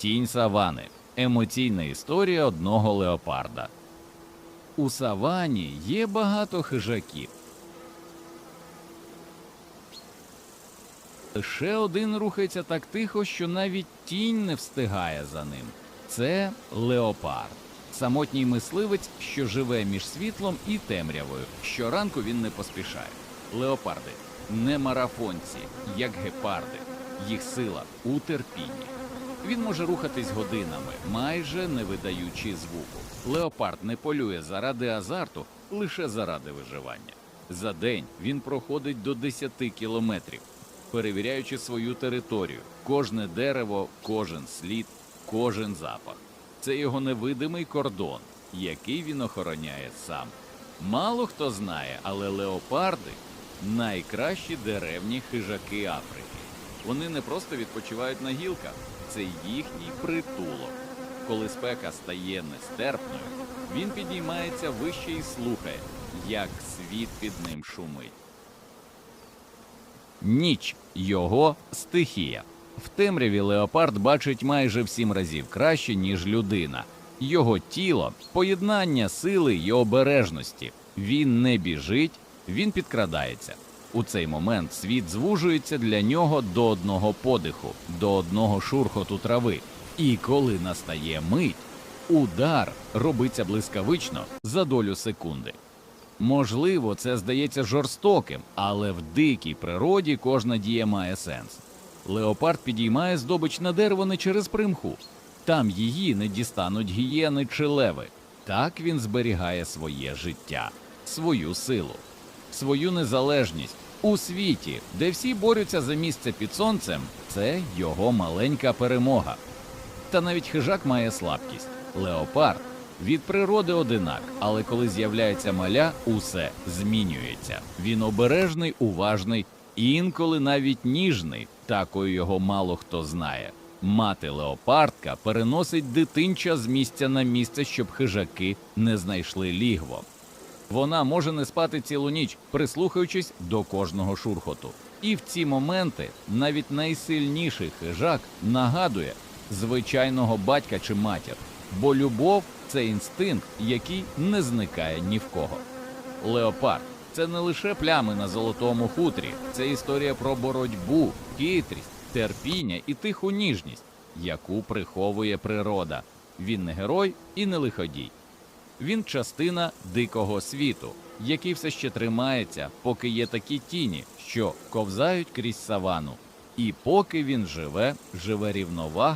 Тінь савани емоційна історія одного леопарда. У савані є багато хижаків. Лише один рухається так тихо, що навіть тінь не встигає за ним. Це леопард, самотній мисливець, що живе між світлом і темрявою. Щоранку він не поспішає. Леопарди не марафонці, як гепарди. Їх сила у терпінні. Він може рухатись годинами, майже не видаючи звуку. Леопард не полює заради азарту, лише заради виживання. За день він проходить до 10 кілометрів, перевіряючи свою територію, кожне дерево, кожен слід, кожен запах. Це його невидимий кордон, який він охороняє сам. Мало хто знає, але леопарди найкращі деревні хижаки Африки. Вони не просто відпочивають на гілках, це їхній притулок. Коли спека стає нестерпною, він підіймається вище і слухає, як світ під ним шумить. Ніч його стихія. В темряві леопард бачить майже в сім разів краще, ніж людина. Його тіло поєднання сили й обережності. Він не біжить, він підкрадається. У цей момент світ звужується для нього до одного подиху, до одного шурхоту трави. І коли настає мить, удар робиться блискавично за долю секунди. Можливо, це здається жорстоким, але в дикій природі кожна дія має сенс. Леопард підіймає здобич на дерево не через примху. Там її не дістануть гієни чи леви. Так він зберігає своє життя, свою силу, свою незалежність у світі, де всі борються за місце під сонцем. Це його маленька перемога. Та навіть хижак має слабкість. Леопард від природи одинак, але коли з'являється маля, усе змінюється. Він обережний, уважний, і інколи навіть ніжний. Такою його мало хто знає. Мати леопардка переносить дитинча з місця на місце, щоб хижаки не знайшли лігво. Вона може не спати цілу ніч, прислухаючись до кожного шурхоту. І в ці моменти навіть найсильніший хижак нагадує звичайного батька чи матір, бо любов це інстинкт, який не зникає ні в кого. Леопард це не лише плями на золотому хутрі, це історія про боротьбу, хитрість, терпіння і тиху ніжність, яку приховує природа. Він не герой і не лиходій. Він частина дикого світу, який все ще тримається, поки є такі тіні, що ковзають крізь савану. І поки він живе, живе рівновага.